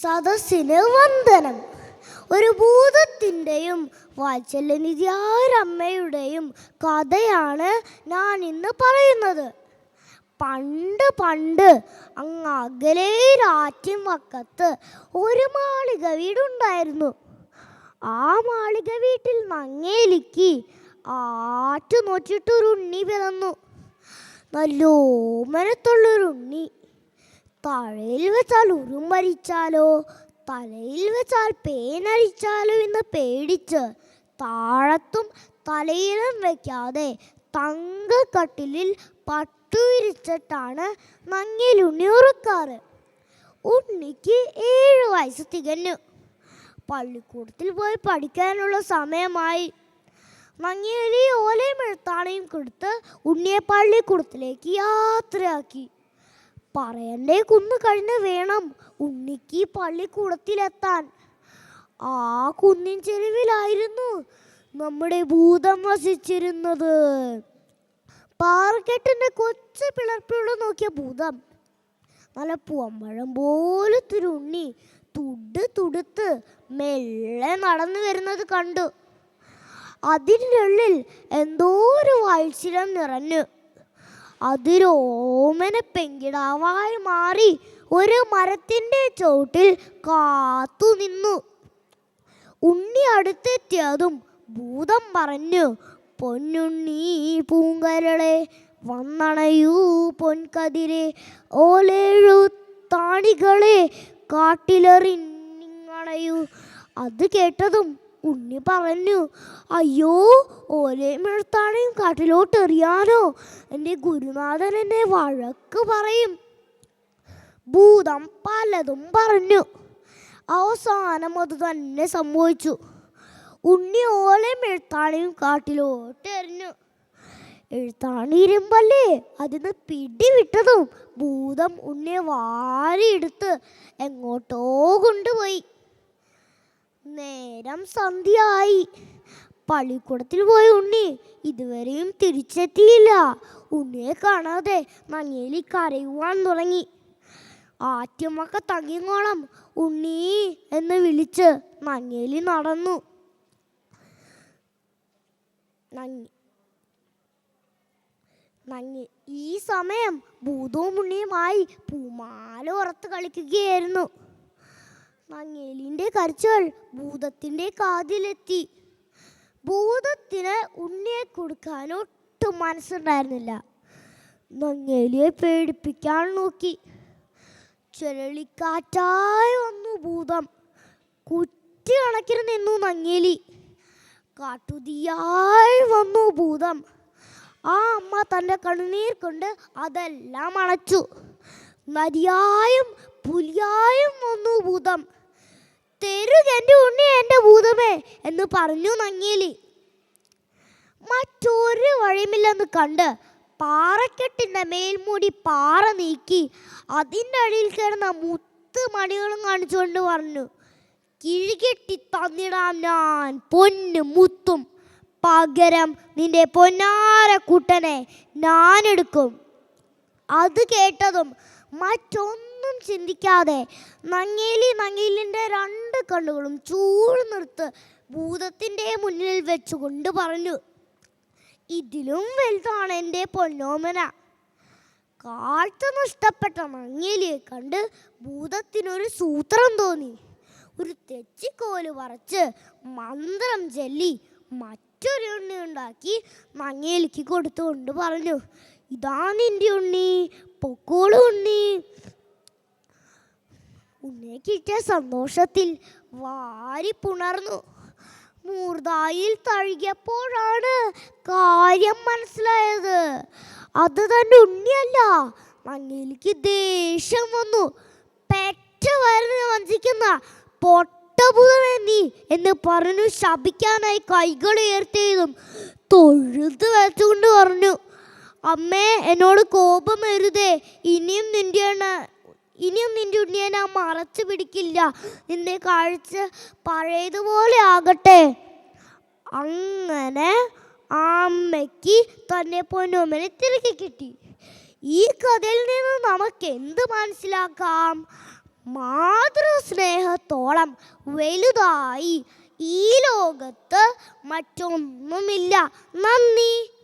സദസ്സിന് വന്ദനം. ഒരു ഭൂതത്തിന്റെയും വാത്സല്യനിധിയാരമ്മയുടെയും കഥയാണ് ഞാൻ ഇന്ന് പറയുന്നത്. പണ്ട് പണ്ട് അങ്ങ് അകലെ രാറ്റിൻ വക്കത്ത് ഒരു മാളിക വീടുണ്ടായിരുന്നു. ആ മാളിക വീട്ടിൽ നങ്ങേലിക്ക് ആറ്റു നോറ്റിട്ടൊരു ഉണ്ണി പിറന്നു. നല്ലോമനത്തുള്ളൊരു ഉണ്ണി തഴയിൽ വെച്ചാൽ മരിച്ചാലോ തലയിൽ വെച്ചാൽ പേനരിച്ചാലോ എന്ന് പേടിച്ച് താഴത്തും തലയിലും വെക്കാതെ തങ്കക്കട്ടിലിൽ പട്ടുവിരിച്ചിട്ടാണ് നങ്ങിൽ ഉണ്ണി ഉറക്കാറ് ഉണ്ണിക്ക് ഏഴ് വയസ്സ് തികഞ്ഞു. പള്ളിക്കൂടത്തിൽ പോയി പഠിക്കാനുള്ള സമയമായി. നങ്ങിയലി ഓലയും എഴുത്താണയും കൊടുത്ത് ഉണ്ണിയെ പള്ളിക്കൂടത്തിലേക്ക് യാത്രയാക്കി. പറയണ്ടേ? കുന്ന് കഴിഞ്ഞ് വേണം ഉണ്ണിക്ക് പള്ളിക്കൂടത്തിലെത്താൻ. ആ കുന്നിൻ ചെരുവിലായിരുന്നു നമ്മുടെ ഭൂതം വസിച്ചിരുന്നത്. പാറക്കെട്ടിന്റെ കൊച്ചു പിളർപ്പിലൂടെ നോക്കിയ ഭൂതം. നല്ല പൂവമ്പഴം പോലത്തൊരു ഉണ്ണി തുട് തുടുത്ത് മെല്ലെ നടന്നു വരുന്നത് കണ്ടു. അതിനുള്ളിൽ എന്തോ ഒരു വാത്സല്യം നിറഞ്ഞു. അതിരോമന പെങ്കിടാവായി മാറി ഒരു മരത്തിന്റെ ചോട്ടിൽ കാത്തു നിന്നു. ഉണ്ണി അടുത്തെത്തിയതും ഭൂതം പറഞ്ഞു പൊന്നുണ്ണി പൂങ്കരളെ വന്നണയൂ പൊൻകതിരെ. ഓലേഴു താണികളെ കാട്ടിലെറിഞ്ഞണയൂ അത് കേട്ടതും ഉണ്ണി പറഞ്ഞു. അയ്യോ ഓലയും കാട്ടിലോട്ട് എറിയാനോ എന്റെ ഗുരുനാഥൻ എന്നെ വഴക്ക് പറയും. ഭൂതം പലതും പറഞ്ഞു. അവസാനം അത് തന്നെ സംഭവിച്ചു. ഉണ്ണി ഓലയും എഴുത്താണിയും കാട്ടിലോട്ട് എറിഞ്ഞു എഴുത്താണി ഇരുമ്പല്ലേ? അതിന് പിടിവിട്ടതും ഭൂതം ഉണ്ണിയെ വാരിയെടുത്ത് എങ്ങോട്ടോ കൊണ്ടുപോയി. നേരം സന്ധ്യയായി. പള്ളിക്കൂടത്തിൽ പോയ ഉണ്ണി ഇതുവരെയും തിരിച്ചെത്തിയില്ല. ഉണ്ണിയെ കാണാതെ നങ്ങേലി കരയുവാൻ തുടങ്ങി. ആറ്റുമൊക്കെ തങ്ങിങ്ങോളം ഉണ്ണി എന്ന് വിളിച്ച് നങ്ങേലി നടന്നു. ഈ സമയം ഭൂതവും ഉണ്ണിയുമായി പൂമാല ഉറത്ത് കളിക്കുകയായിരുന്നു. നങ്ങേലിന്റെ കരച്ചൽ ഭൂതത്തിന്റെ കാതിലെത്തി. ഭൂതത്തിന് ഉണ്ണിയെ കൊടുക്കാൻ ഒട്ടും മനസ്സുണ്ടായിരുന്നില്ല. നങ്ങേലിയെ പേടിപ്പിക്കാൻ നോക്കി. ചുഴലിക്കാറ്റായി വന്നു ഭൂതം. കുറ്റി കണക്കിന് നിന്നു നങ്ങേലി. കാട്ടുതിയായി വന്നു ഭൂതം. ആ അമ്മ തന്റെ കണ്ണുനീർ കൊണ്ട് അതെല്ലാം അണച്ചു. നരിയായും പുലിയായും വന്നു ഭൂതം. തരുക എന്റെ ഉണ്ണി എന്റെ ഭൂതമേ എന്ന് പറഞ്ഞു നങ്ങേലി മറ്റൊരു വഴിയുമില്ലെന്ന് കണ്ട് പാറക്കെട്ടിന്റെ മേൽമൂടി പാറ നീക്കി അതിന്റെ അടിയിൽ കിടന്ന മുത്ത് മണികളും കാണിച്ചുകൊണ്ട് പറഞ്ഞു കിഴികെട്ടി തന്നിടാം ഞാൻ പൊന്നും മുത്തും. പകരം നിന്റെ പൊന്നാര കുട്ടനെ ഞാനെടുക്കും അത് കേട്ടതും മറ്റൊന്നും ചിന്തിക്കാതെ നങ്ങേലി നങ്ങേലിന്റെ രണ്ട് കണ്ണുകളും ചൂട് നിർത്ത് ഭൂതത്തിന്റെ മുന്നിൽ വെച്ചുകൊണ്ട് പറഞ്ഞു ഇതിലും വലുതാണ് എന്റെ പൊന്നോമന. കാഴ്ച നഷ്ടപ്പെട്ട നങ്ങേലിയെ കണ്ട് ഭൂതത്തിനൊരു സൂത്രം തോന്നി. ഒരു തെച്ചിക്കോൽ പറിച്ച് മന്ത്രം ചൊല്ലി മറ്റൊരു ഉണ്ണി ഉണ്ടാക്കി നങ്ങേലിക്ക് കൊടുത്തുകൊണ്ട് പറഞ്ഞു ഇതാ നിന്റെ ഉണ്ണി പൊക്കോളൂ ഉണ്ണി. ഉണ്ണിയെ കിട്ടിയ സന്തോഷത്തിൽ വാരി പുണർന്നു. മൂർദായിൽ തഴുകിയപ്പോഴാണ് കാര്യം മനസ്സിലായത്. അത് തന്റെ ഉണ്ണിയല്ല മങ്ങിലേക്ക് ദേഷ്യം വന്നു. പെറ്റ വരന് വഞ്ചിക്കുന്ന പൊട്ടബുധനെ നീ എന്ന് പറഞ്ഞു ശപിക്കാനായി കൈകൾ ഉയർത്തിയതും തൊഴുത് വെച്ചുകൊണ്ട് പറഞ്ഞു അമ്മേ എന്നോട് കോപം വരുതേ ഇനിയും നിന്റെ ഇനിയും നിന്റെ ഉണ്ണിയെ ഞാൻ മറച്ചു പിടിക്കില്ല. നിന്റെ കാഴ്ച പഴയതുപോലെ ആകട്ടെ. അങ്ങനെ അമ്മയ്ക്ക് തന്നെ പൊന്നോമനെ തിരികെ കിട്ടി. ഈ കഥയിൽ നിന്ന് നമുക്ക് എന്ത് മനസ്സിലാക്കാം? മാതൃസ്നേഹത്തോളം വലുതായി ഈ ലോകത്ത് മറ്റൊന്നുമില്ല. നന്ദി.